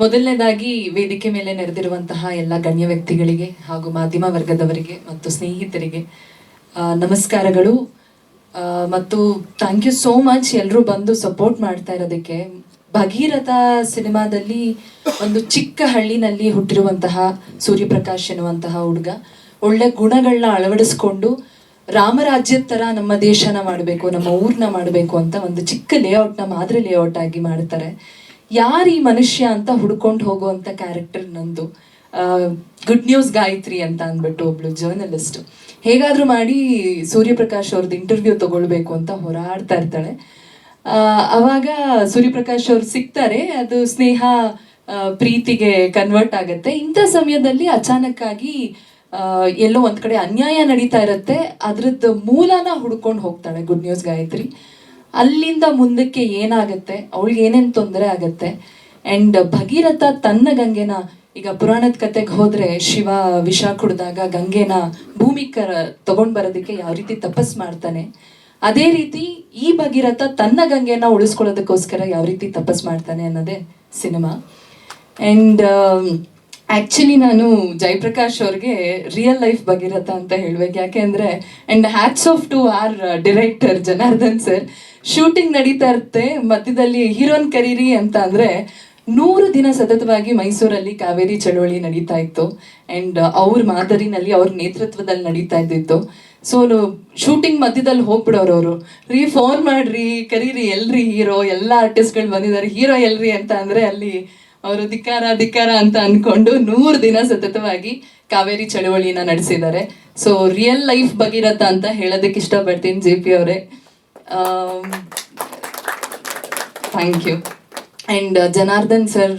ಮೊದಲನೇದಾಗಿ ವೇದಿಕೆ ಮೇಲೆ ನೆರೆದಿರುವಂತಹ ಎಲ್ಲ ಗಣ್ಯ ವ್ಯಕ್ತಿಗಳಿಗೆ ಹಾಗೂ ಮಾಧ್ಯಮ ವರ್ಗದವರಿಗೆ ಮತ್ತು ಸ್ನೇಹಿತರಿಗೆ ನಮಸ್ಕಾರಗಳು. ಮತ್ತು ಥ್ಯಾಂಕ್ ಯು ಸೋ ಮಚ್ ಎಲ್ಲರೂ ಬಂದು ಸಪೋರ್ಟ್ ಮಾಡ್ತಾ ಇರೋದಕ್ಕೆ. ಭಗೀರಥ ಸಿನಿಮಾದಲ್ಲಿ ಒಂದು ಚಿಕ್ಕ ಹಳ್ಳಿನಲ್ಲಿ ಹುಟ್ಟಿರುವಂತಹ ಸೂರ್ಯಪ್ರಕಾಶ್ ಎನ್ನುವಂತಹ ಹುಡುಗ. ಒಳ್ಳೆ ಗುಣಗಳನ್ನ ಅಳವಡಿಸ್ಕೊಂಡು ರಾಮರಾಜ್ಯದ ತರ ನಮ್ಮ ದೇಶನ ಮಾಡಬೇಕು, ನಮ್ಮ ಊರನ್ನ ಮಾಡಬೇಕು ಅಂತ ಒಂದು ಚಿಕ್ಕ ಲೇಔಟ್ನ ಮಾದರಿ ಲೇಔಟ್ ಆಗಿ ಮಾಡ್ತಾರೆ. ಯಾರು ಈ ಮನುಷ್ಯ ಅಂತ ಹುಡ್ಕೊಂಡು ಹೋಗುವಂಥ ಕ್ಯಾರೆಕ್ಟರ್ ನಂದು? ಗುಡ್ ನ್ಯೂಸ್ ಗಾಯತ್ರಿ ಅಂತ ಅಂದ್ಬಿಟ್ಟು ಒಬ್ಳು ಜರ್ನಲಿಸ್ಟ್ ಹೇಗಾದ್ರೂ ಮಾಡಿ ಸೂರ್ಯಪ್ರಕಾಶ್ ಅವ್ರದ್ದು ಇಂಟರ್ವ್ಯೂ ತಗೊಳ್ಬೇಕು ಅಂತ ಹೋರಾಡ್ತಾ ಇರ್ತಾಳೆ. ಅವಾಗ ಸೂರ್ಯಪ್ರಕಾಶ್ ಅವ್ರು ಸಿಗ್ತಾರೆ ಅದು ಸ್ನೇಹ ಪ್ರೀತಿಗೆ ಕನ್ವರ್ಟ್ ಆಗುತ್ತೆ. ಇಂಥ ಸಮಯದಲ್ಲಿ ಅಚಾನಕ್ ಆಗಿ ಆ, ಎಲ್ಲೋ ಒಂದ್ ಕಡೆ ಅನ್ಯಾಯ ನಡೀತಾ ಇರುತ್ತೆ. ಅದ್ರದ್ದು ಮೂಲನ ಹುಡ್ಕೊಂಡು ಹೋಗ್ತಾಳೆ ಗುಡ್ ನ್ಯೂಸ್ ಗಾಯತ್ರಿ. ಅಲ್ಲಿಂದ ಮುಂದಕ್ಕೆ ಏನಾಗುತ್ತೆ? ಅವಳಿಗೆ ಏನೇನು ತೊಂದರೆ ಆಗುತ್ತೆ? ಅಂಡ್ ಭಗೀರಥ ತನ್ನ ಗಂಗೆನ, ಈಗ ಪುರಾಣದ ಕತೆಗೆ ಹೋದರೆ ಶಿವ ವಿಷ ಕುಡಿದಾಗ ಗಂಗೆನ ಭೂಮಿ ಕರ ತಗೊಂಡ್ ಬರೋದಕ್ಕೆ ಯಾವ ರೀತಿ ತಪಸ್ ಮಾಡ್ತಾನೆ? ಅದೇ ರೀತಿ ಈ ಭಗೀರಥ ತನ್ನ ಗಂಗೆನ ಉಳಿಸ್ಕೊಳ್ಳೋದಕ್ಕೋಸ್ಕರ ಯಾವ ರೀತಿ ತಪಸ್ ಮಾಡ್ತಾನೆ ಅನ್ನೋದೇ ಸಿನಿಮಾ. ಅಂಡ್ ಆಕ್ಚುಲಿ ನಾನು ಜಯಪ್ರಕಾಶ್ ಅವ್ರಿಗೆ ರಿಯಲ್ ಲೈಫ್ ಭಗೀರಥ ಅಂತ ಹೇಳ್ಬೇಕು. ಅಂದರೆ and hats off to R director Janardhan sir shooting ನಡೀತಾ ಇರುತ್ತೆ. ಮಧ್ಯದಲ್ಲಿ ಹೀರೋನ್ ಕರೀರಿ ಅಂತ ಅಂದರೆ, ನೂರು ದಿನ ಸತತವಾಗಿ ಮೈಸೂರಲ್ಲಿ ಕಾವೇರಿ ಚಳವಳಿ ನಡೀತಾ ಇತ್ತು. ಆ್ಯಂಡ್ ಅವ್ರ ಮಾದರಿನಲ್ಲಿ, ಅವ್ರ ನೇತೃತ್ವದಲ್ಲಿ ನಡೀತಾ ಇದ್ದಿತ್ತು. ಸೊ ಶೂಟಿಂಗ್ ಮಧ್ಯದಲ್ಲಿ ಹೋಗ್ಬಿಡೋರು ಅವರು. ರೀ ಫೋನ್ ಮಾಡ್ರಿ, ಕರೀರಿ, ಎಲ್ರಿ ಹೀರೋ ಎಲ್ಲ ಆರ್ಟಿಸ್ಟ್ಗಳು ಬಂದಿದ್ದಾರೆ. ಹೀರೋ ಎಲ್ರಿ ಅಂತ ಅಂದರೆ ಅಲ್ಲಿ ಅವರು ಧಿಕ್ಕಾರ ಧಿಕ್ಕಾರ ಅಂತ ಅನ್ಕೊಂಡು ನೂರು ದಿನ ಸತತವಾಗಿ ಕಾವೇರಿ ಚಳವಳಿನ ನಡೆಸಿದ್ದಾರೆ. ಸೊ ರಿಯಲ್ ಲೈಫ್ ಭಗೀರಥ ಅಂತ ಹೇಳೋದಕ್ಕೆ ಇಷ್ಟಪಡ್ತೀನಿ ಜೆ ಪಿ ಅವರೇ. Thank you and Janardhan sir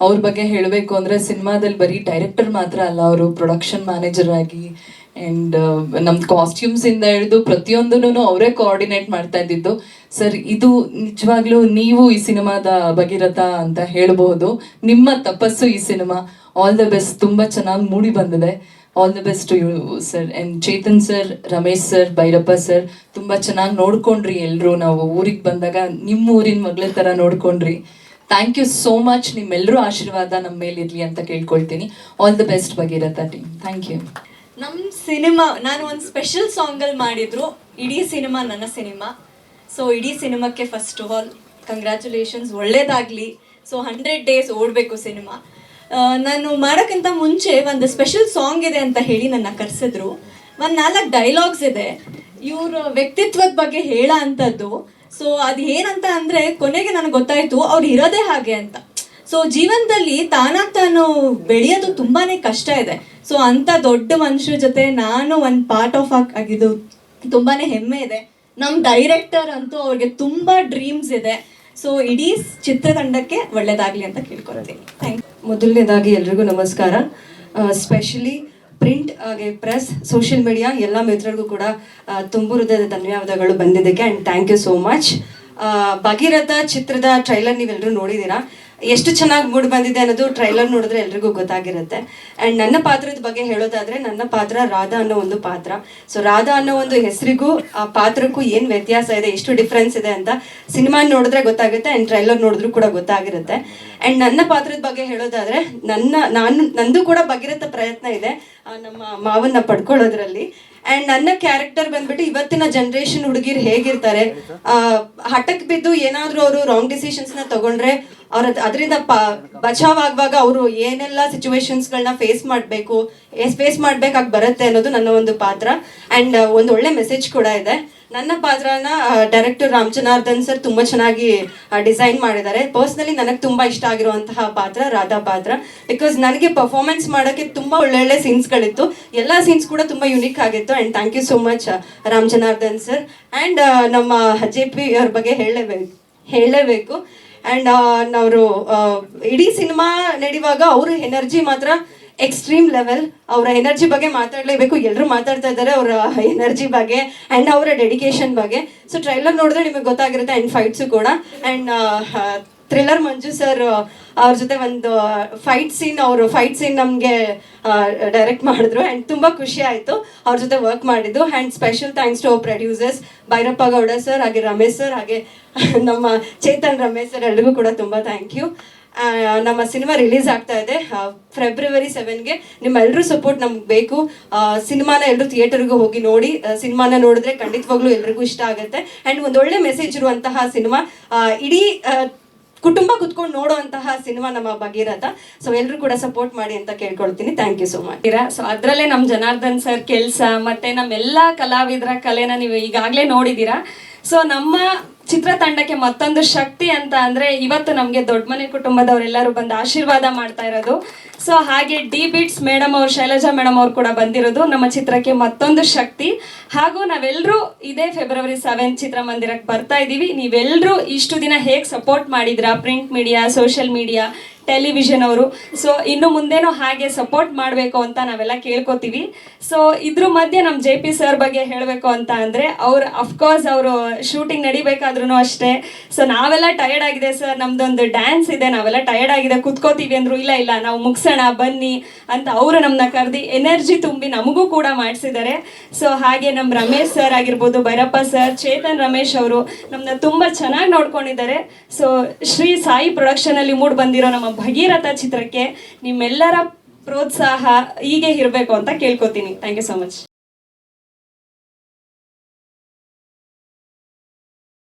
ಅವ್ರ ಬಗ್ಗೆ ಹೇಳಬೇಕು ಅಂದರೆ ಸಿನಿಮಾದಲ್ಲಿ ಬರೀ ಡೈರೆಕ್ಟರ್ ಮಾತ್ರ ಅಲ್ಲ, ಅವರು ಪ್ರೊಡಕ್ಷನ್ ಮ್ಯಾನೇಜರ್ ಆಗಿ ಅಂಡ್ ನಮ್ದು ಕಾಸ್ಟ್ಯೂಮ್ಸ್ ಇಂದ ಹಿಡಿದು ಪ್ರತಿಯೊಂದನ್ನು ಅವರೇ ಕೋಆರ್ಡಿನೇಟ್ ಮಾಡ್ತಾ ಇದ್ದಿದ್ದು. ಸರ್, ಇದು ನಿಜವಾಗ್ಲೂ ನೀವು ಈ ಸಿನಿಮಾದ ಭಗೀರಥ ಅಂತ ಹೇಳಬಹುದು. ನಿಮ್ಮ ತಪಸ್ಸು ಈ ಸಿನಿಮಾ. ಆಲ್ ದ ಬೆಸ್ಟ್ ತುಂಬಾ ಚೆನ್ನಾಗಿ ಮೂಡಿ ಬಂದಿದೆ. All the best you sir and Chetan sir Ramesh sir Bhairappa sir ತುಂಬಾ ಚೆನ್ನಾಗಿ ನೋಡ್ಕೊಂಡ್ರಿ ಎಲ್ಲರೂ ನಾವು ಊರಿಗೆ ಬಂದಾಗ ನಿಮ್ಮ ಊರಿನ ಮಗಳ ತರ ನೋಡ್ಕೊಂಡ್ರಿ. ಥ್ಯಾಂಕ್ ಯು ಸೋ ಮಚ್ ನಿಮ್ಮೆಲ್ಲರೂ ಆಶೀರ್ವಾದ ನಮ್ಮ ಮೇಲಿರ್ಲಿ ಅಂತ ಕೇಳ್ಕೊಳ್ತೀನಿ. All the best Bhagiratha team thank you ನಮ್ಮ ಸಿನಿಮಾ, ನಾನು ಒಂದು ಸ್ಪೆಷಲ್ ಸಾಂಗಲ್ಲಿ ಮಾಡಿದ್ರು, ಇಡೀ ಸಿನಿಮಾ ನನ್ನ ಸಿನಿಮಾ. ಸೊ ಇಡೀ ಸಿನಿಮಾಕ್ಕೆ ಫಸ್ಟ್ ಆಲ್ ಕಂಗ್ರ್ಯಾಚುಲೇಷನ್ಸ್ ಒಳ್ಳೇದಾಗಲಿ. ಸೊ ಹಂಡ್ರೆಡ್ ಡೇಸ್ ಓಡಬೇಕು ಸಿನಿಮಾ. ನಾನು ಮಾಡೋಕ್ಕಿಂತ ಮುಂಚೆ ಒಂದು ಸ್ಪೆಷಲ್ ಸಾಂಗ್ ಇದೆ ಅಂತ ಹೇಳಿ ನನ್ನ ಕರೆಸಿದ್ರು. ಒಂದು ನಾಲ್ಕು ಡೈಲಾಗ್ಸ್ ಇದೆ. ಇವ್ರ ವ್ಯಕ್ತಿತ್ವದ ಬಗ್ಗೆ ಹೇಳ ಅಂಥದ್ದು ಸೊ ಅದು ಏನಂತ ಅಂದರೆ, ಕೊನೆಗೆ ನನಗೆ ಗೊತ್ತಾಯಿತು, ಅವ್ರು ಇರೋದೇ ಹಾಗೆ ಅಂತ. ಸೊ ಜೀವನದಲ್ಲಿ ತಾನಾಗ್ ತಾನು ಬೆಳೆಯೋದು ತುಂಬಾನೇ ಕಷ್ಟ ಇದೆ. ಸೊ ಅಂತ ದೊಡ್ಡ ಮನುಷ್ಯರ ಜೊತೆ ನಾನು ಒಂದು ಪಾರ್ಟ್ ಆಫ್ ಆಗಿದ್ದು ತುಂಬಾನೇ ಹೆಮ್ಮೆ ಇದೆ. ನಮ್ಮ ಡೈರೆಕ್ಟರ್ ಅಂತೂ ಅವ್ರಿಗೆ ತುಂಬಾ ಡ್ರೀಮ್ಸ್ ಇದೆ. ಸೊ ಇಡೀ ಚಿತ್ರತಂಡಕ್ಕೆ ಒಳ್ಳೇದಾಗ್ಲಿ ಅಂತ ಕೇಳ್ಕೊಳ್ತೀನಿ. ಥ್ಯಾಂಕ್ ಮೊದಲನೇದಾಗಿ ಎಲ್ರಿಗೂ ನಮಸ್ಕಾರ. ಸ್ಪೆಷಲಿ ಪ್ರಿಂಟ್ ಹಾಗೆ ಪ್ರೆಸ್ ಸೋಷಿಯಲ್ ಮೀಡಿಯಾ ಎಲ್ಲ ಮಿತ್ರರಿಗೂ ಕೂಡ ತುಂಬು ಹೃದಯದ ಧನ್ಯವಾದಗಳು ಬಂದಿದ್ದಕ್ಕೆ and thank you so much Bhagiratha ಚಿತ್ರದ ಟ್ರೈಲರ್ ನೀವೆಲ್ಲರೂ ನೋಡಿದ್ದೀರಾ? ಎಷ್ಟು ಚೆನ್ನಾಗಿ ಮೂಡ್ ಬಂದಿದೆ ಅನ್ನೋದು ಟ್ರೈಲರ್ ನೋಡಿದ್ರೆ ಎಲ್ರಿಗೂ ಗೊತ್ತಾಗಿರುತ್ತೆ. ಆ್ಯಂಡ್ ನನ್ನ ಪಾತ್ರದ ಬಗ್ಗೆ ಹೇಳೋದಾದ್ರೆ, ನನ್ನ ಪಾತ್ರ ರಾಧಾ ಅನ್ನೋ ಒಂದು ಪಾತ್ರ. ಸೊ ರಾಧಾ ಅನ್ನೋ ಒಂದು ಹೆಸರಿಗೂ, ಆ ಪಾತ್ರಕ್ಕೂ ಏನು ವ್ಯತ್ಯಾಸ ಇದೆ, ಎಷ್ಟು ಡಿಫ್ರೆನ್ಸ್ ಇದೆ ಅಂತ ಸಿನಿಮಾ ನೋಡಿದ್ರೆ ಗೊತ್ತಾಗುತ್ತೆ ಆ್ಯಂಡ್ ಟ್ರೈಲರ್ ನೋಡಿದ್ರು ಕೂಡ ಗೊತ್ತಾಗಿರುತ್ತೆ. ಆ್ಯಂಡ್ ನನ್ನ ಪಾತ್ರದ ಬಗ್ಗೆ ಹೇಳೋದಾದ್ರೆ, ನನ್ನ, ನಾನು, ನಂದು ಕೂಡ ಭಗೀರಥ ಪ್ರಯತ್ನ ಇದೆ. ನಮ್ಮ ಮಾವನ್ನ ಪಡ್ಕೊಳ್ಳೋದ್ರಲ್ಲಿ. ಅಂಡ್ ನನ್ನ ಕ್ಯಾರೆಕ್ಟರ್ ಬಂದ್ಬಿಟ್ಟು ಇವತ್ತಿನ ಜನರೇಷನ್ ಹುಡುಗಿರು ಹೇಗಿರ್ತಾರೆ ಹಠಕ್ ಬಿದ್ದು ಏನಾದ್ರೂ ಅವರು ರಾಂಗ್ ಡಿಸಿಷನ್ಸ್ನ ತಗೊಂಡ್ರೆ, ಅವ್ರ ಅದರಿಂದ ಬಚಾವ್ ಆಗುವಾಗ ಅವರು ಏನೆಲ್ಲ ಸಿಚುವೇಶನ್ಸ್ ಗಳನ್ನ ಫೇಸ್ ಮಾಡಬೇಕು ಫೇಸ್ ಮಾಡ್ಬೇಕಾಗಿ ಬರುತ್ತೆ ಅನ್ನೋದು ನನ್ನ ಒಂದು ಪಾತ್ರ. ಅಂಡ್ ಒಂದು ಒಳ್ಳೆ ಮೆಸೇಜ್ ಕೂಡ ಇದೆ. ನನ್ನ ಪಾತ್ರನ ಡೈರೆಕ್ಟರ್ ರಾಮ್ ಜನಾರ್ದನ್ ಸರ್ ತುಂಬಾ ಚೆನ್ನಾಗಿ ಡಿಸೈನ್ ಮಾಡಿದ್ದಾರೆ. ಪರ್ಸ್ನಲಿ ನನಗೆ ತುಂಬಾ ಇಷ್ಟ ಆಗಿರುವಂತಹ ಪಾತ್ರ, ರಾಧಾ ಪಾತ್ರ. ಬಿಕಾಸ್ ನನಗೆ ಪರ್ಫಾರ್ಮೆನ್ಸ್ ಮಾಡೋಕ್ಕೆ ತುಂಬಾ ಒಳ್ಳೊಳ್ಳೆ ಸೀನ್ಸ್ಗಳಿತ್ತು ಎಲ್ಲ ಸೀನ್ಸ್ ಕೂಡ ತುಂಬಾ ಯುನೀಕ್ ಆಗಿತ್ತು. And thank you so much Ram Janardhan sir and ನಮ್ಮ ಜೆ ಪಿ ಅವ್ರ ಬಗ್ಗೆ ಹೇಳಲೇಬೇಕು ಹೇಳಲೇಬೇಕು ಅಂಡ್ ಅವರು ಇಡೀ ಸಿನಿಮಾ ನಡೆಯುವಾಗ ಅವ್ರ ಎನರ್ಜಿ ಮಾತ್ರ ಎಕ್ಸ್ಟ್ರೀಮ್ ಲೆವೆಲ್ ಅವರ ಎನರ್ಜಿ ಬಗ್ಗೆ ಮಾತಾಡಲೇಬೇಕು. ಎಲ್ಲರೂ ಮಾತಾಡ್ತಾ ಇದ್ದಾರೆ ಅವರ ಎನರ್ಜಿ ಬಗ್ಗೆ ಆ್ಯಂಡ್ ಅವರ ಡೆಡಿಕೇಶನ್ ಬಗ್ಗೆ. ಸೊ ಟ್ರೈಲರ್ ನೋಡಿದ್ರೆ ನಿಮಗೆ ಗೊತ್ತಾಗಿರುತ್ತೆ ಆ್ಯಂಡ್ ಫೈಟ್ಸು ಕೂಡ. ಆ್ಯಂಡ್ ಥ್ರಿಲ್ಲರ್ ಮಂಜು ಸರ್ ಅವ್ರ ಜೊತೆ ಒಂದು ಫೈಟ್ ಸೀನ್ ಅವರು ಫೈಟ್ ಸೀನ್ ನಮಗೆ ಡೈರೆಕ್ಟ್ ಮಾಡಿದ್ರು ಆ್ಯಂಡ್ ತುಂಬ ಖುಷಿ ಆಯಿತು. ಅವ್ರ ಜೊತೆ ವರ್ಕ್ ಮಾಡಿದ್ದು and special thanks to our producers Byrappa Gowda sir ಹಾಗೆ ರಮೇಶ್ ಸರ್ ಹಾಗೆ ನಮ್ಮ ಚೇತನ್ ರಮೇಶ್ ಸರ್ ಎಲ್ರಿಗೂ ಕೂಡ ತುಂಬ ಥ್ಯಾಂಕ್ ಯು ನಮ್ಮ ಸಿನಿಮಾ ರಿಲೀಸ್ ಆಗ್ತಾ ಇದೆ. ಫೆಬ್ರವರಿ ಸೆವೆನ್ಗೆ ನಿಮ್ಮೆಲ್ಲರೂ ಸಪೋರ್ಟ್ ನಮ್ಗೆ ಬೇಕು. ಸಿನಿಮಾನ ಎಲ್ಲರೂ ಥಿಯೇಟರ್ಗೆ ಹೋಗಿ ನೋಡಿ ಸಿನಿಮಾನ ನೋಡಿದ್ರೆ ಖಂಡಿತವಾಗ್ಲೂ ಎಲ್ರಿಗೂ ಇಷ್ಟ ಆಗುತ್ತೆ. ಆ್ಯಂಡ್ ಒಂದೊಳ್ಳೆ ಮೆಸೇಜ್ ಇರುವಂತಹ ಸಿನಿಮಾ ಇಡೀ ಕುಟುಂಬ ಕುತ್ಕೊಂಡು ನೋಡುವಂತಹ ಸಿನಿಮಾ ನಮ್ಮ ಭಗೀರಥ. ಸೊ ಎಲ್ಲರೂ ಕೂಡ ಸಪೋರ್ಟ್ ಮಾಡಿ ಅಂತ ಕೇಳ್ಕೊಳ್ತೀನಿ. Thank you so much so ಅದರಲ್ಲೇ ನಮ್ಮ ಜನಾರ್ದನ್ ಸರ್ ಕೆಲಸ, ಮತ್ತೆ ನಮ್ಮೆಲ್ಲ ಕಲಾವಿದರ ಕಲೆನ ನೀವು ಈಗಾಗಲೇ ನೋಡಿದ್ದೀರಾ. ಸೊ ನಮ್ಮ ಚಿತ್ರತಂಡಕ್ಕೆ ಮತ್ತೊಂದು ಶಕ್ತಿ ಅಂತ ಅಂದ್ರೆ ಇವತ್ತು ನಮ್ಗೆ ದೊಡ್ಡ ಮನೆ ಕುಟುಂಬದವರೆಲ್ಲರೂ ಬಂದು ಆಶೀರ್ವಾದ ಮಾಡ್ತಾ ಇರೋದು. ಸೊ ಹಾಗೆ ಡಿ ಬಿಟ್ಸ್ ಮೇಡಮ್ ಅವ್ರು, ಶೈಲಜಾ ಮೇಡಮ್ ಅವ್ರು ಕೂಡ ಬಂದಿರೋದು. ನಮ್ಮ ಚಿತ್ರಕ್ಕೆ ಮತ್ತೊಂದು ಶಕ್ತಿ. ಹಾಗೂ ನಾವೆಲ್ಲರೂ ಇದೇ ಫೆಬ್ರವರಿ ಸೆವೆನ್ ಚಿತ್ರಮಂದಿರಕ್ಕೆ ಬರ್ತಾ ಇದ್ದೀವಿ. ನೀವೆಲ್ಲರೂ ಇಷ್ಟು ದಿನ ಹೇಗೆ ಸಪೋರ್ಟ್ ಮಾಡಿದ್ರಾ? Print media social media television ಅವರು. ಸೊ ಇನ್ನು ಮುಂದೇನೂ ಹಾಗೆ ಸಪೋರ್ಟ್ ಮಾಡಬೇಕು ಅಂತ ನಾವೆಲ್ಲ ಕೇಳ್ಕೊತೀವಿ. ಸೊ ಇದ್ರ ಮಧ್ಯೆ ನಮ್ಮ ಜೆ ಪಿ ಸರ್ ಬಗ್ಗೆ ಹೇಳಬೇಕು ಅಂತ ಅಂದರೆ, ಅವ್ರು ಅಫ್ಕೋರ್ಸ್ ಅವರು ಶೂಟಿಂಗ್ ನಡಿಬೇಕಾದ್ರೂ ಅಷ್ಟೇ. ಸೊ ನಾವೆಲ್ಲ ಟಯರ್ಡ್ ಆಗಿದೆ ಸರ್ ನಮ್ದೊಂದು ಡ್ಯಾನ್ಸ್ ಇದೆ. ನಾವೆಲ್ಲ ಟಯರ್ಡ್ ಆಗಿದೆ. ಕುತ್ಕೋತೀವಿ ಅಂದ್ರು ಇಲ್ಲ ಇಲ್ಲ. ನಾವು ಮುಗಿಸೋಣ ಬನ್ನಿ ಅಂತ ಅವರು ನಮ್ಮನ್ನ ಕರೆದು ಎನರ್ಜಿ ತುಂಬಿ ನಮಗೂ ಕೂಡ ಮಾಡಿಸಿದ್ದಾರೆ. ಸೊ ಹಾಗೆ ನಮ್ಮ ರಮೇಶ್ ಸರ್ ಆಗಿರ್ಬೋದು, ಭೈರಪ್ಪ ಸರ್ ಚೇತನ್ ರಮೇಶ್ ಅವರು ನಮ್ಮನ್ನ ತುಂಬ ಚೆನ್ನಾಗಿ ನೋಡ್ಕೊಂಡಿದ್ದಾರೆ. ಸೊ ಶ್ರೀ ಸಾಯಿ ಪ್ರೊಡಕ್ಷನಲ್ಲಿ ಮೂಡ್ ಬಂದಿರೋ ನಮ್ಮ ಭಗೀರಥ ಚಿತ್ರಕ್ಕೆ ನಿಮ್ಮೆಲ್ಲರ ಪ್ರೋತ್ಸಾಹ ಹೀಗೆ ಇರಬೇಕು ಅಂತ ಕೇಳ್ಕೊತೀನಿ. Thank you so much